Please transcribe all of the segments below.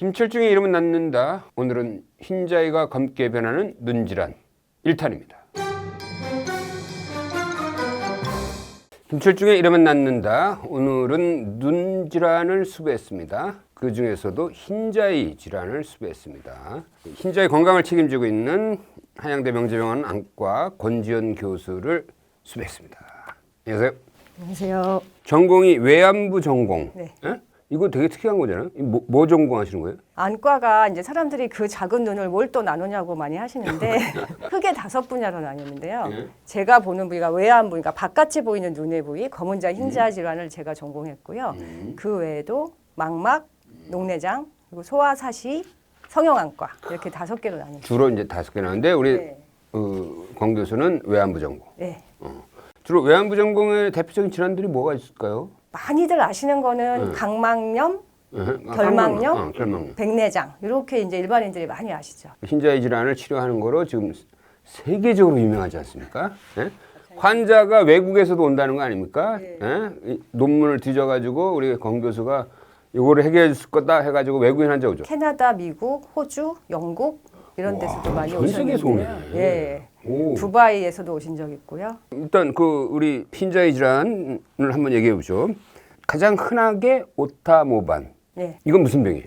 김철중의 이름은 낳는다. 오늘은 흰자위가 검게 변하는 눈질환 1탄입니다. 김철중의 이름은 낳는다. 오늘은 눈 질환을 수배했습니다. 그 중에서도 흰자위 질환을 수배했습니다. 흰자위 건강을 책임지고 있는 한양대 명재병원 안과 권지연 교수를 수배했습니다. 안녕하세요. 안녕하세요. 전공이 외안부 전공. 네. 예? 이거 되게 특이한 거잖아요. 이 뭐, 뭐 전공하시는 거예요? 안과가 이제 사람들이 그 작은 눈을 뭘 또 나누냐고 많이 하시는데 크게 다섯 분야로 나뉘는데요. 예. 제가 보는 부위가 외안 부위가 바깥이 보이는 눈의 부위, 검은자 흰자 질환을 제가 전공했고요. 그 외에도 망막, 녹내장, 그리고 소아사시, 성형안과 이렇게 다섯 개로 나뉩니다. 주로 이제 다섯 개 나는데 우리 네. 어, 권 교수는 외안부 전공. 네. 주로 외안부 전공의 대표적인 질환들이 뭐가 있을까요? 많이들 아시는 거는 각막염, 예? 아, 결막염? 어, 결막염. 백내장 이렇게 이제 일반인들이 많이 아시죠. 흰자위 질환을 치료하는 거로 지금 세계적으로 유명하지 않습니까? 예? 환자가 외국에서도 온다는 거 아닙니까? 예? 이 논문을 뒤져가지고 우리 권 교수가 이거를 해결해 줄 거다 해가지고 외국인 환자 오죠. 캐나다, 미국, 호주, 영국 이런 데서도 많이 전 오셨는데요. 오네. 예. 오. 두바이에서도 오신 적 있고요. 일단 그 우리 흰자위 질환을 한번 얘기해 보죠. 가장 흔하게 오타모반. 네. 이건 무슨 병이에요?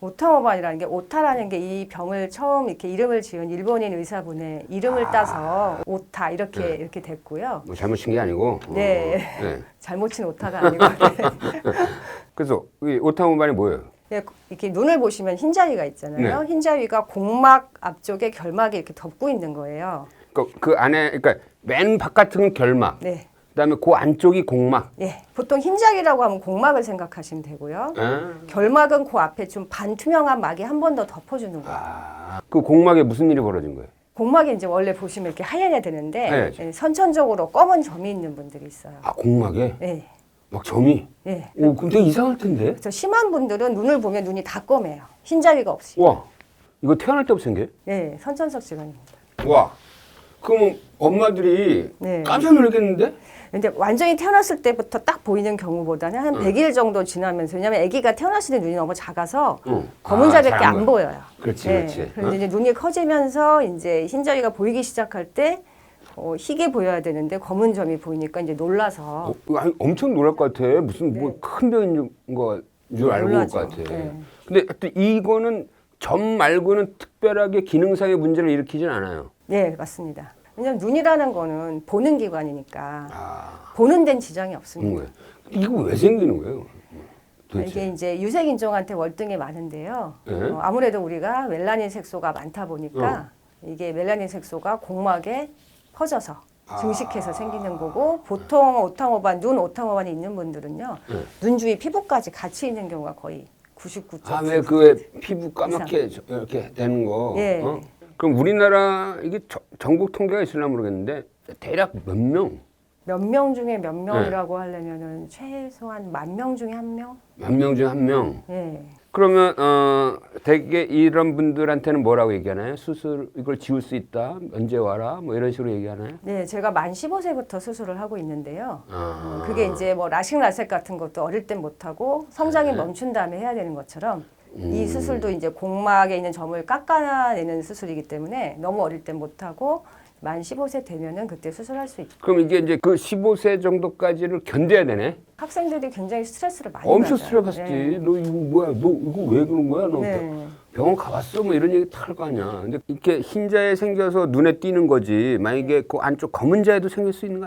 오타모반이라는 게 오타라는 게 이 병을 처음 이렇게 이름을 지은 일본인 의사분의 이름을 아. 따서 오타 이렇게 네. 이렇게 됐고요. 뭐 잘못 친 게 아니고. 네. 어, 네. 잘못 친 오타가 아니고 그래서 이 오타모반이 뭐예요? 네, 이렇게 눈을 보시면 흰자위가 있잖아요. 네. 흰자위가 공막 앞쪽에 결막이 이렇게 덮고 있는 거예요. 그, 그 안에 그러니까 맨 바깥은 결막. 네. 그다음에 그 안쪽이 공막. 예. 보통 흰자위라고 하면 공막을 생각하시면 되고요. 아, 결막은 그 앞에 좀 반투명한 막이 한 번 더 덮어주는 거예요. 아, 그 공막에 무슨 일이 벌어진 거예요? 공막이 이제 원래 보시면 이렇게 하얘야 되는데 하얘야죠. 예, 선천적으로 검은 점이 있는 분들이 있어요. 아 공막에 예. 막 점이. 예. 오, 그럼 되게 이상할 텐데. 그래서 심한 분들은 눈을 보면 눈이 다 검해요. 흰자위가 없이. 와, 이거 태어날 때부터 생겨? 예, 선천적 질환입니다. 와, 그럼 엄마들이 네. 깜짝 놀랐겠는데? 근데 완전히 태어났을 때부터 딱 보이는 경우보다는 한 100일 정도 지나면서 왜냐면 아기가 태어났을 때 눈이 너무 작아서 응. 검은 아, 자밖에 잘안 안 보여요. 그렇지, 예, 그렇지. 그런데 어? 이제 눈이 커지면서 이제 흰자위가 보이기 시작할 때 어, 희게 보여야 되는데 검은 점이 보이니까 이제 놀라서 어, 아니, 엄청 놀랄 것 같아. 무슨 뭐 큰 병인 거줄 알고 올 네. 놀라죠. 것 같아. 네. 근데 하여튼 이거는 점 말고는 특별하게 기능상의 문제를 일으키진 않아요. 네 맞습니다. 왜냐면 눈이라는 거는 보는 기관이니까 아, 보는 데는 지장이 없습니다. 거예요. 이거 왜 생기는 거예요? 도대체. 이게 이제 유색 인종한테 월등히 많은데요. 네. 어, 아무래도 우리가 멜라닌 색소가 많다 어. 보니까 이게 멜라닌 색소가 공막에 퍼져서 아. 증식해서 생기는 거고 보통 오탕오반 눈 오탕오반이 있는 분들은요 네. 눈 주위 피부까지 같이 있는 경우가 거의 99. 아, 왜 그 왜 피부 까맣게 저- 이렇게 되는 거? 예. 어? 그럼 우리나라 이게 저- 전국 통계가 있을나 모르겠는데 대략 몇 명? 몇 명 중에 네. 몇 명이라고 하려면은 최소한 만 명 중에 한 명. 만명 중에 한 명. 예. 그러면 어 대개 이런 분들한테는 뭐라고 얘기하나요? 수술 이걸 지울 수 있다. 언제 와라. 뭐 이런 식으로 얘기하나요? 네, 제가 만 15세부터 수술을 하고 있는데요. 아. 어, 그게 이제 뭐 라식 라섹 같은 것도 어릴 땐 못 하고 성장이 네. 멈춘 다음에 해야 되는 것처럼 음. 이 수술도 이제 공막에 있는 점을 깎아내는 수술이기 때문에 너무 어릴 땐 못 하고 만 15세 되면은 그때 수술할 수 있고 그럼 이게 이제 그 15세 정도까지를 견뎌야 되네. 학생들이 굉장히 스트레스를 많이 엄청 받아요. 스트레스 받았지. 네. 너 이거 뭐야? 너 이거 왜 그런 거야? 너 네. 병원 가봤어? 뭐 이런 얘기 다할거 아니야. 근데 이렇게 흰자에 생겨서 눈에 띄는 거지. 만약에 그 안쪽 검은 자에도 생길 수 있는 거?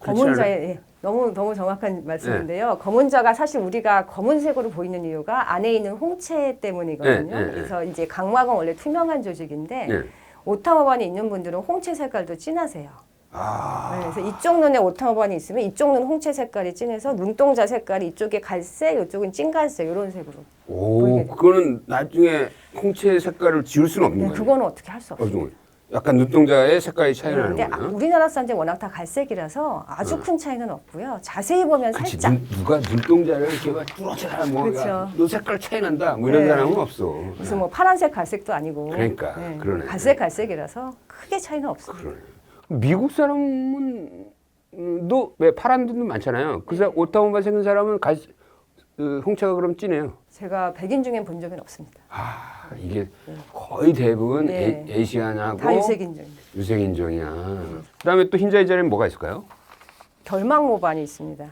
그렇지 검은? 자에 예, 너무 너무 정확한 네. 말씀인데요. 검은 자가 사실 우리가 검은색으로 보이는 이유가 안에 있는 홍채 때문이거든요. 네, 네, 네. 그래서 이제 각막은 원래 투명한 조직인데 네. 오타모반이 있는 분들은 홍채 색깔도 진하세요. 아. 네, 그래서 이쪽 눈에 오타모반이 있으면 이쪽 눈 홍채 색깔이 진해서 눈동자 색깔이 이쪽에 갈색, 이쪽은 찐갈색 이런 색으로. 오, 보이게 그거는 나중에 홍채 색깔을 지울 수는 없는 네, 거예요. 그거는 어떻게 할 수 없어요. 거예요? 약간 눈동자의 색깔이 차이 나는 근데 아, 거예요. 우리나라 사람들 워낙 다 갈색이라서 아주 큰 차이는 없고요. 자세히 보면 그치, 살짝 눈, 누가 눈동자를 이렇게 막 뚫어져라 뭐, 그쵸. 야, 너 색깔 차이 난다 뭐 이런 네. 사람은 없어. 무슨 뭐 파란색 갈색도 아니고 그러니까, 그러네. 갈색 갈색이라서 크게 차이는 없습니다. 그러네. 미국 사람은 음, 도왜 파란 눈도 많잖아요. 그 사람 오타모바 생긴 사람은 갈 그 홍채가 그럼 진해요. 제가 백인 중엔 본 적은 없습니다. 아 이게 거의 대부분 네. 에, 시안하고 다 유색 인종. 유색 인종이야. 그다음에 또 흰자의 자리는 뭐가 있을까요? 결막 모반이 있습니다.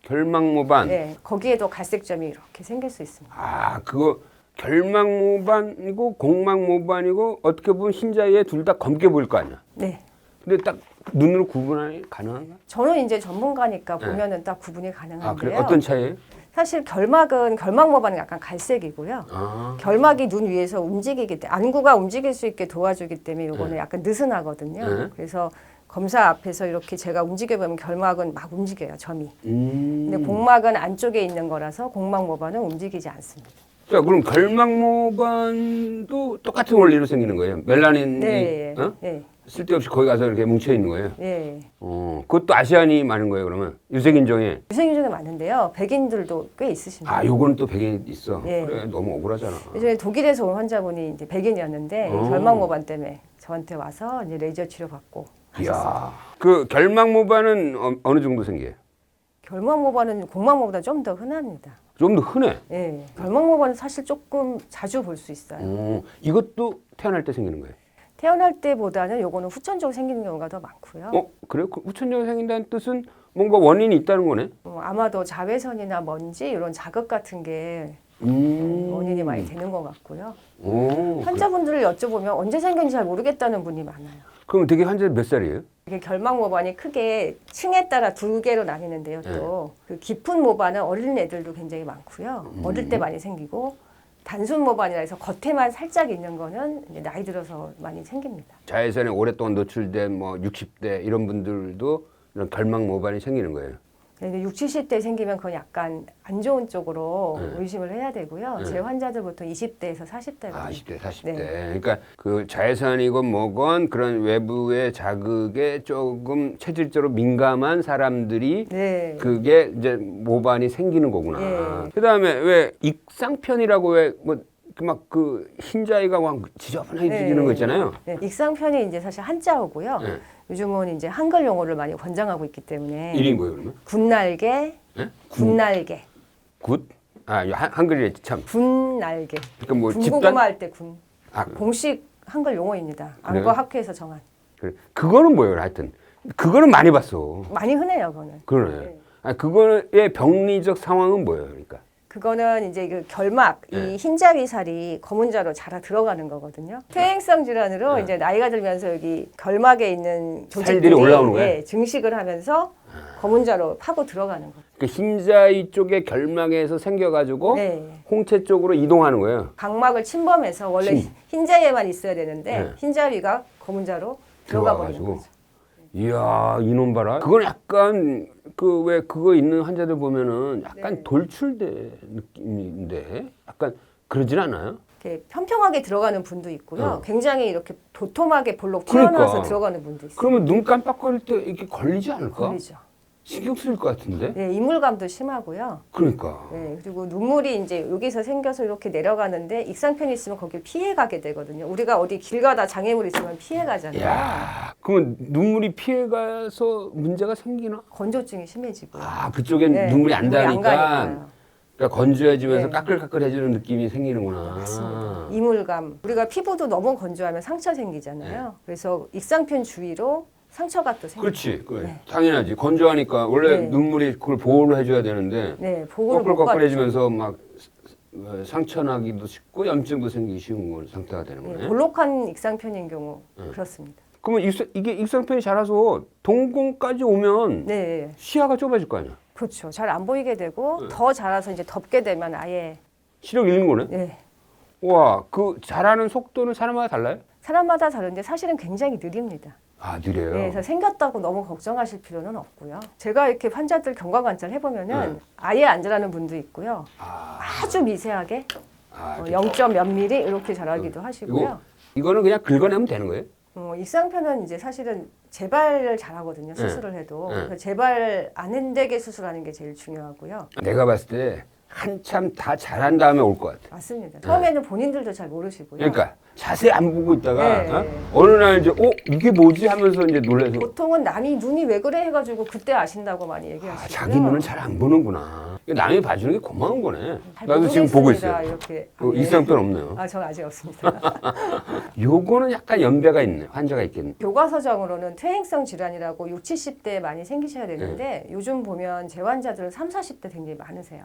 결막모반. 네, 거기에도 갈색점이 이렇게 생길 수 있습니다. 아 그거 결막모반이고 공막모반이고 어떻게 보면 흰자에 둘 다 검게 보일 거 아니야. 네. 근데 딱 눈으로 구분하기 가능한가? 저는 이제 전문가니까 네. 보면은 딱 구분이 아 가능한데요. 그래 어떤 차이예요? 사실 결막은 결막 모반은 약간 갈색이고요. 아 결막이 눈 위에서 움직이기 때문에 안구가 움직일 수 있게 도와주기 때문에 이거는 약간 느슨하거든요. 네. 그래서 검사 앞에서 이렇게 제가 움직여 보면 결막은 막 움직여요, 점이. 음. 근데 공막은 안쪽에 있는 거라서 공막 모반은 움직이지 않습니다. 자 그럼 결막모반도 똑같은 원리로 생기는 거예요. 멜라닌이 네, 어? 예, 쓸데없이 거기 가서 이렇게 뭉쳐 있는 거예요. 예. 어, 그것도 아시안이 많은 거예요, 그러면. 유색 인종에. 유생인 중에 많은데요. 백인들도 꽤 있으십니다. 아, 요거는 또 백인 있어. 예. 그래, 너무 억울하잖아. 예전에 독일에서 온 환자분이 이제 백인이었는데 어. 결막 모반 때문에 저한테 와서 이제 레이저 치료 받고. 이야. 그 결막 모반은 어, 어느 정도 생겨요? 결막 모반은 공막 모보다 좀 더 흔합니다. 좀 더 흔해. 예. 결막 모반은 사실 조금 자주 볼 수 있어요. 어, 이것도 태어날 때 생기는 거예요. 태어날 때보다는 요거는 후천적으로 생기는 경우가 더 많고요. 어, 그래요? 그 후천적으로 생긴다는 뜻은 뭔가 원인이 있다는 거네? 어, 아마도 자외선이나 먼지 이런 자극 같은 게 음. 원인이 많이 되는 것 같고요. 오. 환자분들을 여쭤보면 언제 생겼는지 잘 모르겠다는 분이 많아요. 그럼 되게 환자 몇 살이에요? 이게 결막 모반이 크게 층에 따라 두 개로 나뉘는데요. 네. 또그 깊은 모반은 어린 애들도 굉장히 많고요. 음. 어릴 때 많이 생기고 단순 모반이라 해서 겉에만 살짝 있는 거는 이제 나이 들어서 많이 생깁니다. 자외선에 오랫동안 노출된 뭐 60대 이런 분들도 이런 결막 모반이 생기는 거예요. 근데 60, 70대 생기면 그건 약간 안 좋은 쪽으로 네. 의심을 해야 되고요. 네. 제 환자들 보통 20대에서 40대가 아, 20대, 40대. 네. 그러니까 그 자외선이건 뭐건 그런 외부의 자극에 조금 체질적으로 민감한 사람들이 네. 그게 이제 모반이 생기는 거구나. 예. 그다음에 왜 익상편이라고 왜막그 그 흰자위가 막 지저분해지는 네. 거 있잖아요. 네, 익상편이 이제 사실 한자어고요. 네. 요즘은 이제 한글 용어를 많이 권장하고 있기 때문에 일인 거예요, 그러면? 군날개, 예? 군날개, 굿? 아, 한- 한글이 참. 군날개. 그러니까 뭐 군고구마 집단 할 때 군. 아, 공식 한글 용어입니다. 그래요? 안과 학회에서 정한. 그래. 그거는 뭐예요, 하여튼. 그거는 많이 봤어. 많이 흔해요, 그거는. 그러네. 네. 아, 그거의 병리적 상황은 뭐예요, 그러니까? 그거는 이제 그 결막, 네. 이 흰자위살이 검은자로 자라 들어가는 거거든요. 퇴행성 질환으로 네. 이제 나이가 들면서 여기 결막에 있는 조직들이 살들이 올라오는 거예요? 예, 증식을 하면서 검은자로 파고 들어가는 거예요. 그 흰자위 쪽에 결막에서 생겨가지고 네. 홍채 쪽으로 이동하는 거예요. 각막을 침범해서 원래 침. 흰자위에만 있어야 되는데 네. 흰자위가 검은자로 들어가 버리는. 거죠. 이야 이놈 봐라. 그건 약간 그 왜 그거 있는 환자들 보면은 약간 네. 돌출된 느낌인데 약간 그러진 않아요? 이렇게 평평하게 들어가는 분도 있고요. 어. 굉장히 이렇게 도톰하게 볼록 그러니까. 튀어나와서 들어가는 분도 있어요. 그러면 눈 깜빡거릴 때 이렇게 걸리지 않을까? 걸리죠. 신경 쓰일 것 같은데? 네, 이물감도 심하고요. 그러니까. 네, 그리고 눈물이 이제 여기서 생겨서 이렇게 내려가는데 익상편이 있으면 거길 피해 가게 되거든요. 우리가 어디 길 가다 장애물 있으면 피해 가잖아요. 야 그러면 눈물이 피해 가서 문제가 생기나? 건조증이 심해지고. 아 그쪽엔 네, 눈물이 안 닿으니까 가니까요. 그러니까 건조해지면서 네. 까끌까끌해지는 느낌이 생기는구나. 맞습니다. 이물감. 우리가 피부도 너무 건조하면 상처 생기잖아요. 그래서 익상편 주위로 상처가 또. 네. 그렇지. 그 네. 당연하지. 건조하니까 원래 네. 눈물이 그걸 보호를 해줘야 되는데 네, 보고를 못. 꺼끌꺼끌해지면서 막 어, 상처 나기도 쉽고 염증도 생기기 쉬운 거 상태가 되는 네, 거네. 볼록한 익상편인 경우 네. 그렇습니다. 그러면 익상, 이게 익상편이 자라서 동공까지 오면 네, 시야가 좁아질 거 아니야. 그렇죠. 잘 안 보이게 되고 네. 더 자라서 이제 덮게 되면 아예 시력 잃는 거네. 네, 와, 그 자라는 속도는 사람마다 달라요? 사람마다 다른데 사실은 굉장히 느립니다. 아, 느려요. 네, 그래서 생겼다고 너무 걱정하실 필요는 없고요. 제가 이렇게 환자들 경과 관찰 해보면은 네. 아예 안 자라는 분도 있고요. 아, 아주 미세하게 아, 어, 이렇게 0. 몇 미리 이렇게 자라기도 하시고요. 이거 이거는 그냥 긁어내면 되는 거예요? 어, 익상편은 이제 사실은 재발을 잘하거든요. 수술을 해도 네. 그래서 재발 안 흔들게 수술하는 게 제일 중요하고요. 내가 봤을 때 한참 다 자란 다음에 올 것 같아. 맞습니다. 처음에는 본인들도 잘 모르시고요. 그러니까 자세히 안 보고 있다가 네. 어? 어느 날 이제 어 이게 뭐지 하면서 이제 놀라서 보통은 남이 눈이 왜 그래 해가지고 그때 아신다고 많이 얘기하시고요. 아, 자기 눈은 잘 안 보는구나. 이거 남이 봐주는 게 고마운 거네. 잘 나도 지금 보고 모르겠습니다, 있어요. 이렇게. 어, 아, 예. 일상편 없네요. 아, 전 아직 없습니다. 요거는 약간 연배가 있네. 환자가 있겠네. 교과서적으로는 퇴행성 질환이라고 6, 70대에 많이 생기셔야 되는데 네. 요즘 보면 재환자들은 3, 40대 굉장히 많으세요.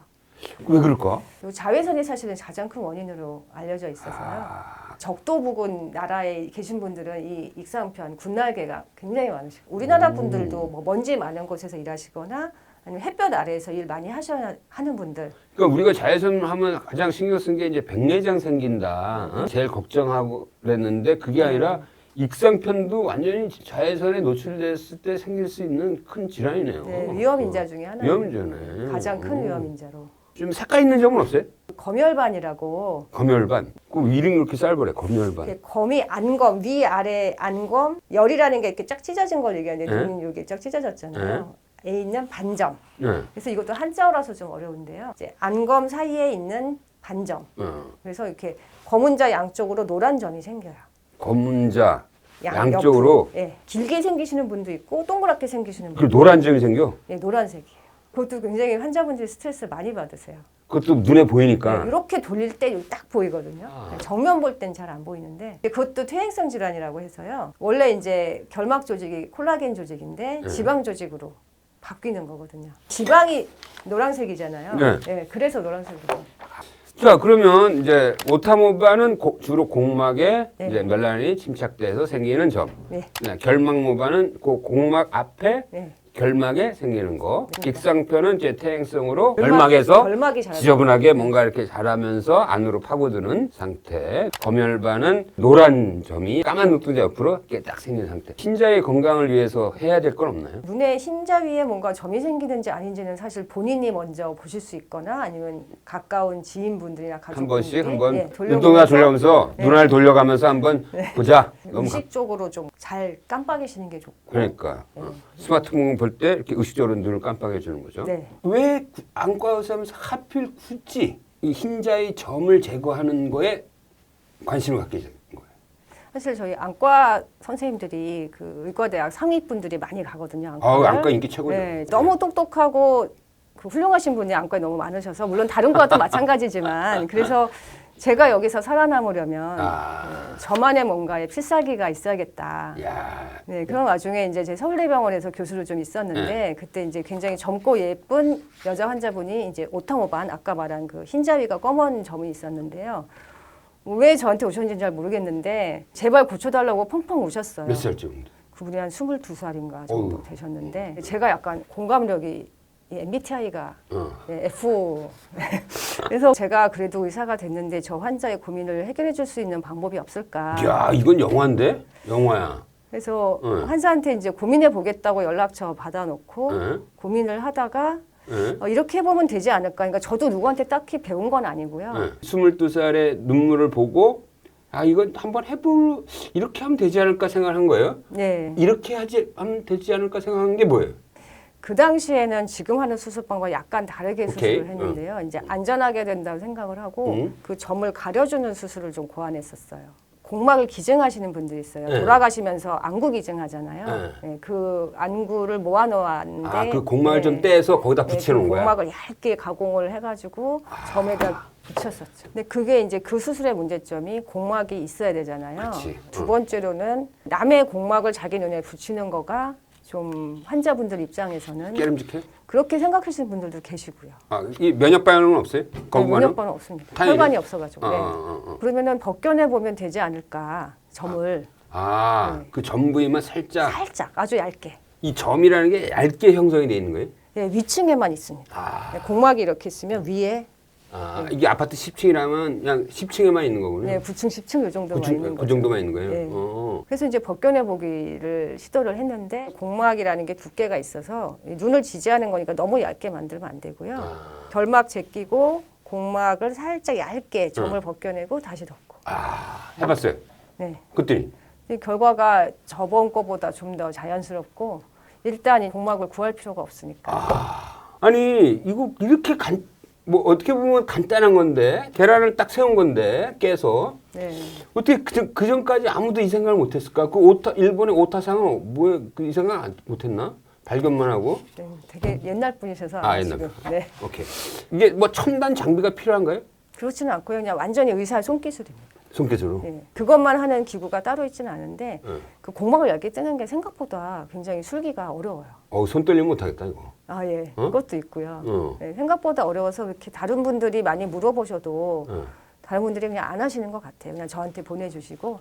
왜 그럴까? 요 자외선이 사실은 가장 큰 원인으로 알려져 있어서요. 아. 적도 부근 나라에 계신 분들은 이 익상편 군날개가 굉장히 많으시고 우리나라 음. 분들도 뭐 먼지 많은 곳에서 일하시거나 아니면 햇볕 아래에서 일 많이 하셔야 하는 분들 그러니까 우리가 자외선 하면 가장 신경 쓴 게 이제 백내장 생긴다. 어? 제일 걱정하고 그랬는데 그게 아니라 익상편도 완전히 자외선에 노출됐을 때 생길 수 있는 큰 질환이네요. 네, 위험 인자 중에 하나 위험 인자네. 가장 큰 어. 위험 인자로 좀 색깔 있는 점은 없어요? 검열반이라고 검열반. 그 이름 그렇게 쌀보래. 검열반. 이렇게 검이 안검 위 아래 안검 열이라는 게 이렇게 쫙 찢어진 걸 얘기하는데 네. 눈이 이렇게 쫙 찢어졌잖아요. 에 있는 반점. 네. 그래서 이것도 한자어라서 좀 어려운데요. 이제 안검 사이에 있는 반점. 어. 그래서 이렇게 검은 자 양쪽으로 노란 점이 생겨요. 검은 자 양- 양쪽으로 옆으로. 예, 길게 생기시는 분도 있고 동그랗게 생기시는 그 분도 노란 점이 생겨. 예, 노란색이에요. 그것도 굉장히 환자분들이 스트레스 많이 받으세요. 그것도 눈에 보이니까. 네, 이렇게 돌릴 때 딱 보이거든요. 아. 정면 볼 땐 잘 안 보이는데 그것도 퇴행성 질환이라고 해서요. 원래 이제 결막 조직이 콜라겐 조직인데 네. 지방 조직으로 바뀌는 거거든요. 지방이 노란색이잖아요. 네. 예, 그래서 노란색으로. 자 그러면 이제 오타모바는 고- 주로 공막에 네. 이제 멜라닌이 침착돼서 생기는 점. 네. 네, 결막모바는 그 공막 앞에 네. 결막에 생기는 거. 네. 익상편은 이제 퇴행성으로 결막- 결막에서 결막이 잘 지저분하게 뭔가 이렇게 자라면서 안으로 파고드는 상태. 검열반은 노란 점이 까만 눈동자 옆으로 이렇게 딱 생긴 상태. 신자의 건강을 위해서 해야 될 건 없나요? 눈에 흰자 위에 뭔가 점이 생기는지 아닌지는 사실 본인이 먼저 보실 수 있거나 아니면 가까운 지인분들이나 가족분들이 한 번씩 한번 예, 눈동자 돌려면서 네. 눈알 돌려가면서 한번 보자. 너무 의식적으로 좀 잘 깜빡이시는 게 좋고 그러니까 어. 스마트폰 볼 때 이렇게 의식적으로 눈을 깜빡여 주는 거죠. 네. 왜 구- 안과 의사면서 하필 굳이 이 흰자의 점을 제거하는 거에 관심을 갖게 된 거예요? 사실 저희 안과 선생님들이 그 의과대학 상위 분들이 많이 가거든요. 아, 안과를. 안과 인기 최고죠. 네, 너무 똑똑하고 그 훌륭하신 분이 안과에 너무 많으셔서 물론 다른 과도 마찬가지지만 그래서 제가 여기서 살아남으려면 아, 저만의 뭔가의 필살기가 있어야겠다. 야, 네, 그런 와중에 이제 제 서울대병원에서 교수로 좀 있었는데 그때 이제 굉장히 젊고 예쁜 여자 환자분이 이제 오탕오반 아까 말한 그 흰자위가 검은 점이 있었는데요. 왜 저한테 오셨는지 잘 모르겠는데 제발 고쳐달라고 펑펑 우셨어요. 몇 살쯤? 그분이 한 22살인가 정도 어우. 되셨는데 제가 약간 공감력이 이 MBTI가 어. 네, F 그래서 제가 그래도 의사가 됐는데 저 환자의 고민을 해결해 줄 수 있는 방법이 없을까 야, 이건 영화인데? 영화야. 그래서 네. 환자한테 이제 고민해 보겠다고 연락처 받아놓고 네? 고민을 하다가 네? 어, 이렇게 해보면 되지 않을까 그러니까 저도 누구한테 딱히 배운 건 아니고요 네. 22살의 눈물을 보고 아, 이건 한번 해볼 이렇게 하면 되지 않을까 생각한 거예요? 네. 이렇게 하지 하면 되지 않을까 생각한 게 뭐예요? 그 당시에는 지금 하는 수술방과 약간 다르게 오케이. 수술을 했는데요. 이제 안전하게 된다고 생각을 하고 음. 그 점을 가려주는 수술을 좀 고안했었어요. 공막을 기증하시는 분들이 있어요. 네. 돌아가시면서 안구 기증하잖아요. 네. 네, 그 안구를 모아놓았는데 아, 그 공막을 좀 네. 떼서 거기다 네, 붙이는 그 거야. 아. 공막을 얇게 가공을 해가지고 점에다 붙였었죠. 근데 그게 이제 그 수술의 문제점이 공막이 있어야 되잖아요. 그치. 두 어. 번째로는 남의 공막을 자기 눈에 붙이는 거가 좀 환자분들 입장에서는 깨름직해? 그렇게 생각하시는 분들도 계시고요. 아, 이 면역 반응은 없어요? 네, 거부반응? 면역 반응 없습니다. 다행이네. 혈관이 없어가지고. 아, 네. 아, 아, 아. 그러면은 벗겨내 보면 되지 않을까 점을 아, 네. 그점 부위만 살짝 살짝 아주 얇게 이 점이라는 게 얇게 형성이 돼 있는 거예요? 네, 위층에만 있습니다. 아, 네, 공막이 이렇게 있으면 위에 아 이게 아파트 10층이라면 그냥 10층에만 있는 거군요. 네, 9층, 10층 요 정도만 그, 있는 중, 거죠. 그 정도만 있는 거예요. 네. 어. 그래서 이제 벗겨내 보기를 시도를 했는데 공막이라는 게 두께가 있어서 이 눈을 지지하는 거니까 너무 얇게 만들면 안 되고요. 아, 결막 제끼고 공막을 살짝 얇게 점을 벗겨내고 다시 덮고. 아, 해봤어요. 네. 그랬더니 이 결과가 저번 거보다 좀 더 자연스럽고 일단 이 공막을 구할 필요가 없으니까. 아니 이거 이렇게 간 뭐 어떻게 보면 간단한 건데 계란을 딱 세운 건데 깨서 네. 어떻게 그, 그 전까지 아무도 이 생각을 못했을까? 그 오타 일본의 오타상은 뭐에 그이 생각 안- 못했나? 발견만 하고. 네, 되게 옛날 분이셔서 아, 지금 옛날 네 오케이. 이게 뭐 첨단 장비가 필요한가요? 그렇지는 않고요. 그냥 완전히 의사 손기술입니다. 손기술로. 예, 그것만 하는 기구가 따로 있지는 않은데 네. 그 공막을 얇게 뜨는 게 생각보다 굉장히 술기가 어려워요. 어, 손 떨리면 못하겠다 이거. 아 예, 어? 그것도 있고요. 어. 네, 생각보다 어려워서 이렇게 다른 분들이 많이 물어보셔도 어. 다른 분들이 그냥 안 하시는 것 같아요. 그냥 저한테 보내주시고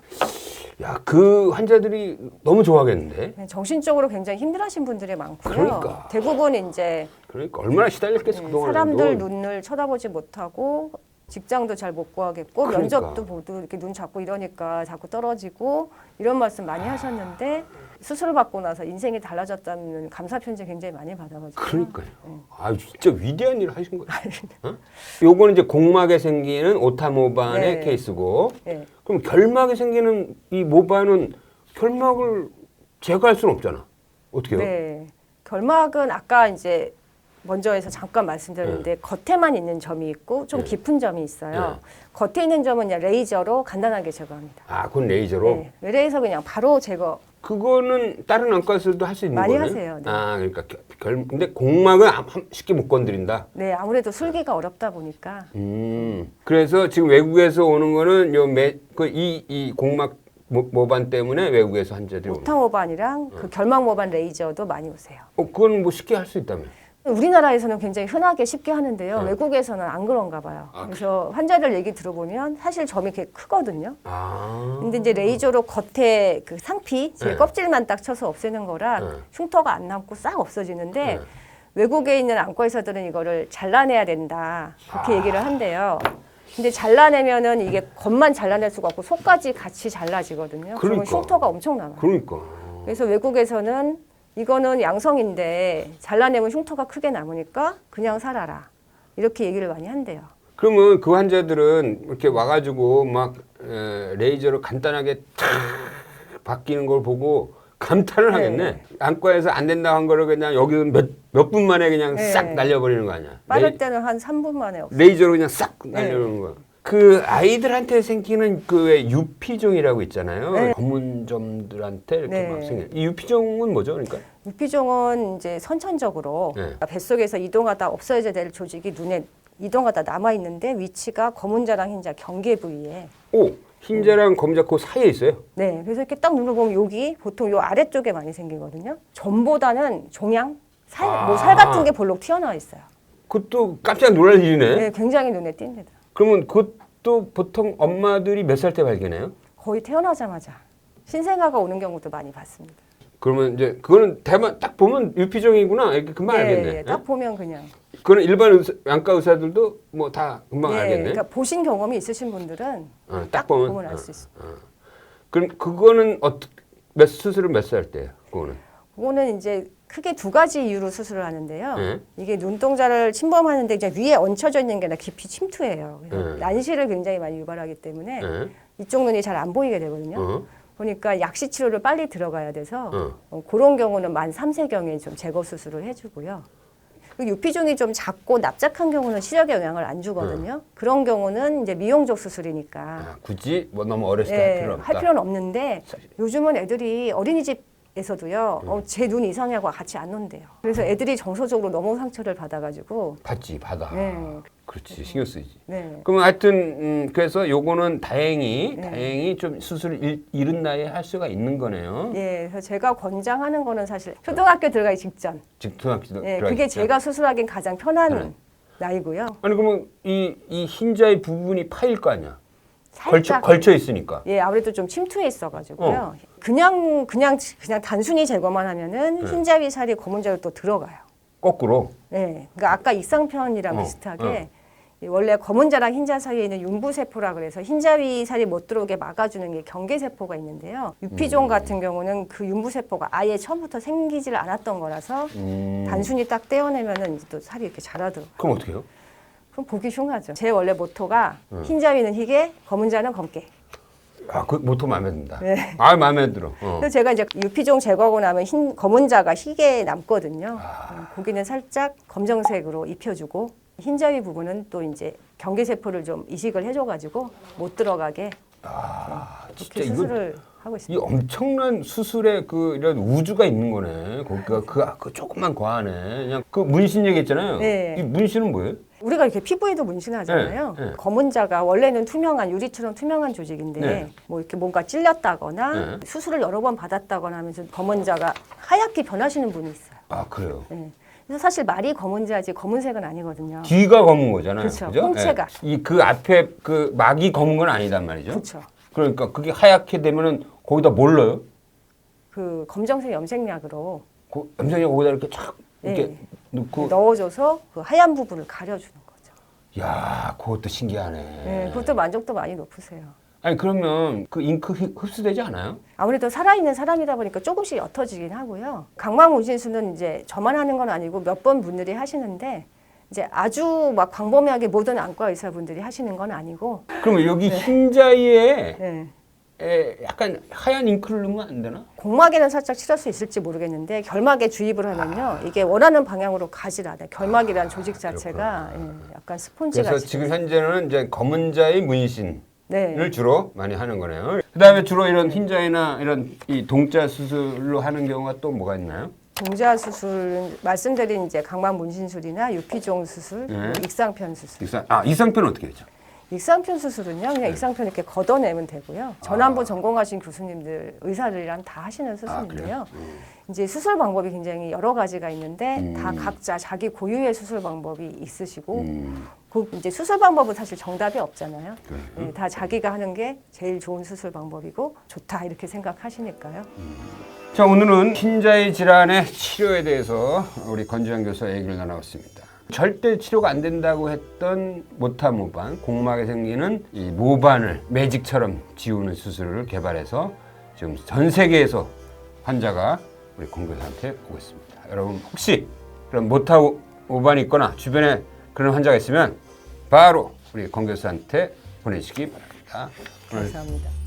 야, 그 환자들이 너무 좋아하겠는데. 그냥 정신적으로 굉장히 힘들어하신 분들이 많고요. 그러니까. 대부분 이제 그러니까 얼마나 시달렸겠어 네, 그동안. 사람들 눈을 쳐다보지 못하고 직장도 잘 못 구하겠고 그러니까. 면접도 모두 이렇게 눈 잡고 이러니까 자꾸 떨어지고 이런 말씀 많이 하셨는데 수술을 받고 나서 인생이 달라졌다는 감사 편지 굉장히 많이 받아가지고 그러니까요. 네. 아, 진짜 위대한 일을 하신 거예요. 어? 요거는 이제 공막에 생기는 오타모반의 네. 케이스고, 네. 그럼 결막에 생기는 이 모반은 결막을 제거할 수는 없잖아. 어떻게요? 네. 결막은 아까 이제 먼저에서 잠깐 말씀드렸는데 겉에만 있는 점이 있고 좀 네. 깊은 점이 있어요. 네. 겉에 있는 점은 그냥 레이저로 간단하게 제거합니다. 아, 그건 레이저로. 네. 외래에서 그냥 바로 제거. 그거는 다른 안과에서도 할 수 있는 많이 거네. 하세요, 네. 아, 그러니까 결, 결- 근데 공막은 암- 함- 쉽게 못 건드린다. 네, 아무래도 술기가 어렵다 보니까 음. 그래서 지금 외국에서 오는 거는 요매그이 이 공막 모- 모반 때문에 외국에서 환자들이 오는. 오탕 모반이랑 그 결막 모반 레이저도 많이 오세요. 어, 그건 뭐 쉽게 할 수 있다며. 우리나라에서는 굉장히 흔하게 쉽게 하는데요. 네. 외국에서는 안 그런가 봐요. 아, 그래서 환자들 얘기 들어보면 사실 점이 되게 크거든요. 아. 근데 이제 레이저로 겉에 그 상피, 제 네. 껍질만 딱 쳐서 없애는 거라 네. 흉터가 안 남고 싹 없어지는데 네. 외국에 있는 안과 의사들은 이거를 잘라내야 된다 그렇게 아. 얘기를 한대요. 근데 잘라내면은 이게 겉만 잘라낼 수가 없고 속까지 같이 잘라지거든요. 그러면 그러니까. 흉터가 엄청 남아요. 그러니까. 그래서 외국에서는 이거는 양성인데 잘라내면 흉터가 크게 남으니까 그냥 살아라 이렇게 얘기를 많이 한대요. 그러면 그 환자들은 이렇게 와가지고 막 에, 레이저로 간단하게 탁 바뀌는 걸 보고 감탄을 네. 하겠네. 안과에서 안 된다고 한 거를 그냥 여기 몇 몇 분 만에 그냥 네. 싹 날려버리는 거 아니야. 빠를 레이, 때는 한 3분 만에. 레이저로 그냥 싹 네. 날려버리는 거야. 그 아이들한테 생기는 그왜 유피종이라고 있잖아요. 네. 검은 점들한테 이렇게 네. 막 생겨. 이 유피종은 뭐죠? 그러니까 유피종은 이제 선천적으로 네. 뱃속에서 이동하다 없어져야 될 조직이 눈에 이동하다 남아 있는데 위치가 검은자랑 흰자 경계 부위에 오 흰자랑 검자 그 사이에 있어요. 네 그래서 이렇게 딱 눈을 보면 여기 보통 요 아래쪽에 많이 생기거든요. 점보다는 종양 살뭐살 아. 같은 게 볼록 튀어나와 있어요. 그것도 깜짝 놀랄 일이네. 네 굉장히 눈에 띕니다. 그러면 그것도 보통 엄마들이 몇 살 때 발견해요? 거의 태어나자마자 신생아가 오는 경우도 많이 봤습니다. 그러면 이제 그거는 대만 딱 보면 유피종이구나 이렇게 금방 알겠네. 예, 딱 보면 그냥. 그거는 일반 의사, 안과 의사들도 뭐 다 금방 예, 알겠네. 그러니까 보신 경험이 있으신 분들은 어, 딱 보면 알 어, 수 있어요. 어. 그럼 그거는 어떻게 몇 수술을 몇살 때요? 그거는 그거는 이제 크게 두 가지 이유로 수술을 하는데요. 네. 이게 눈동자를 침범하는데 이제 위에 얹혀져 있는 게 아니라 깊이 침투해요. 그래서 네. 난시를 굉장히 많이 유발하기 때문에 예. 이쪽 눈이 잘 안 보이게 되거든요. 어. 보니까 약시 치료를 빨리 들어가야 돼서 어. 어, 그런 경우는 만 3세경에 좀 제거 수술을 해주고요. 그 유피종이 좀 작고 납작한 경우는 시력에 영향을 안 주거든요. 그런 경우는 이제 미용적 수술이니까 아, 굳이 뭐 너무 어렸을 때할 예, 필요는 없다. 할 필요는 없는데 요즘은 애들이 어린이집 에서도요 어, 제 눈 이상하고 같이 안 논대요. 그래서 애들이 정서적으로 너무 상처를 받아가지고 받지 받아. 네. 그렇지 신경 쓰이지. 네. 그러면 하여튼 음, 그래서 요거는 다행히 네. 다행히 좀 수술 일, 이른 나이에 할 수가 있는 거네요. 예, 그래서 제가 권장하는 거는 사실 초등학교 들어가기 직전. 즉 초등학교 예, 들어가기 그게 직전. 제가 수술하기엔 가장 편한 네. 나이고요. 아니 그러면 이, 이 흰자의 부분이 파일 거 아니야? 걸쳐 살짝 걸쳐 있으니까. 예, 아무래도 좀 침투해 있어가지고요. 그냥 그냥 그냥 단순히 제거만 하면은 네. 흰자위 살이 검은 자로 또 들어가요. 거꾸로. 네, 그러니까 아까 익상편이랑 어, 비슷하게 이 원래 검은 자랑 흰자 사이에 있는 윤부세포라 그래서 흰자위 살이 못 들어오게 막아주는 게 경계세포가 있는데요. 유피종 음. 같은 경우는 그 윤부세포가 아예 처음부터 생기질 않았던 거라서 음. 단순히 딱 떼어내면은 이제 또 살이 이렇게 자라들어. 그럼 어떻게 해요? 그럼 보기 흉하죠. 제 원래 모토가 음. 흰자 위는 희게, 검은 자는 검게. 아, 그 모토 마음에 든다. 네. 아, 마음에 들어. 어. 그래서 제가 이제 유피종 제거하고 나면 흰 검은 자가 희게 남거든요. 아. 음, 거기는 살짝 검정색으로 입혀주고 흰자위 부분은 또 이제 경계세포를 좀 이식을 해줘가지고 못 들어가게 아, 진짜 이렇게 이거 수술을 하고 이 있습니다. 엄청난 수술에 그 이런 우주가 있는 거네. 거기가 그, 아, 그 조금만 과하네. 그냥 그 문신 얘기했잖아요. 네. 이 문신은 뭐예요? 우리가 이렇게 피부에도 문신하잖아요. 네, 네. 검은자가 원래는 투명한 유리처럼 투명한 조직인데 네. 뭐 이렇게 뭔가 찔렸다거나 네. 수술을 여러 번 받았다거나 하면서 검은자가 하얗게 변하시는 분이 있어요. 아 그래요. 네. 그래서 사실 말이 검은자지 검은색은 아니거든요. 뒤가 검은 거잖아요. 그렇죠. 홍채가. 이그 앞에 그 막이 검은 건 아니단 말이죠. 그렇죠. 그러니까 그게 하얗게 되면은 거기다 뭘 넣어요? 그 검정색 염색약으로 그 염색약 거기다 이렇게 쫙 이렇게 네. 넣고 넣어줘서 그 하얀 부분을 가려주는 거죠. 야 그것도 신기하네. 네, 그것도 만족도 많이 높으세요. 아니 그러면 그 잉크 흡- 흡수되지 않아요? 아무래도 살아있는 사람이다 보니까 조금씩 옅어지긴 하고요. 문신수는 이제 저만 하는 건 아니고 몇 번 분들이 하시는데 이제 아주 막 광범위하게 모든 안과 의사분들이 하시는 건 아니고 그러면 여기 흰자위에 네. 에, 약간 하얀 잉크를 넣으면 안 되나? 공막에는 살짝 칠할 수 있을지 모르겠는데 결막에 주입을 하면요 이게 원하는 방향으로 가질 않아요. 결막이라는 조직 자체가 예, 약간 스폰지 그래서 지금 현재는 이제 검은자의 문신을 네. 주로 많이 하는 거네요. 그다음에 주로 이런 흰자이나 이런 이 동자 수술로 하는 경우가 또 뭐가 있나요? 동자 수술 말씀드린 이제 각막 문신술이나 유피종 수술, 네. 그리고 익상편 수술. 익상 아 이상표는 어떻게 되죠? 익상편 수술은요, 그냥 익상편 이렇게 걷어내면 되고요. 전환부 전공하신 교수님들, 의사들이랑 다 하시는 수술인데요. 이제 수술 방법이 굉장히 여러 가지가 있는데 다 각자 자기 고유의 수술 방법이 있으시고 그 이제 수술 방법은 사실 정답이 없잖아요. 네, 다 자기가 하는 게 제일 좋은 수술 방법이고 좋다 이렇게 생각하시니까요. 자 오늘은 흰자의 질환의 치료에 대해서 우리 건지환 교수와 얘기를 나눠봤습니다. 절대 치료가 안 된다고 했던 모타 모반, 공막에 생기는 이 모반을 매직처럼 지우는 수술을 개발해서 지금 전 세계에서 환자가 우리 공 교수한테 오고 있습니다. 여러분 혹시 그런 모타 모반이 있거나 주변에 그런 환자가 있으면 바로 우리 공 교수한테 보내시기 바랍니다. 감사합니다.